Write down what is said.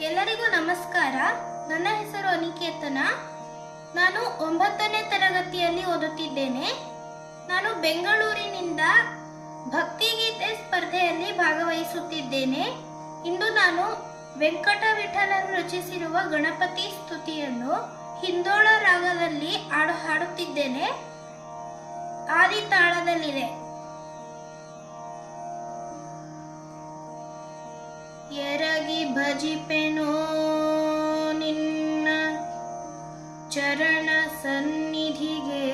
ಎಲ್ಲರಿಗೂ ನಮಸ್ಕಾರ. ನನ್ನ ಹೆಸರು ಅನಿಕೇತನ. ನಾನು ಒಂಬತ್ತನೇ ತರಗತಿಯಲ್ಲಿ ಓದುತ್ತಿದ್ದೇನೆ. ನಾನು ಬೆಂಗಳೂರಿನಿಂದ ಭಕ್ತಿಗೀತೆ ಸ್ಪರ್ಧೆಯಲ್ಲಿ ಭಾಗವಹಿಸುತ್ತಿದ್ದೇನೆ. ಇಂದು ನಾನು ವೆಂಕಟ ವಿಠಲನ್ ರಚಿಸಿರುವ ಗಣಪತಿ ಸ್ತುತಿಯನ್ನು ಹಿಂದೋಳ ರಾಗದಲ್ಲಿ ಹಾಡು ಹಾಡುತ್ತಿದ್ದೇನೆ. ಆದಿ ತಾಳದಲ್ಲಿದೆ ಎರಗಿ ಭಜಿಪೆನೋ ನಿನ್ನ ಚರಣ ಸನ್ನಿಧಿಗೆ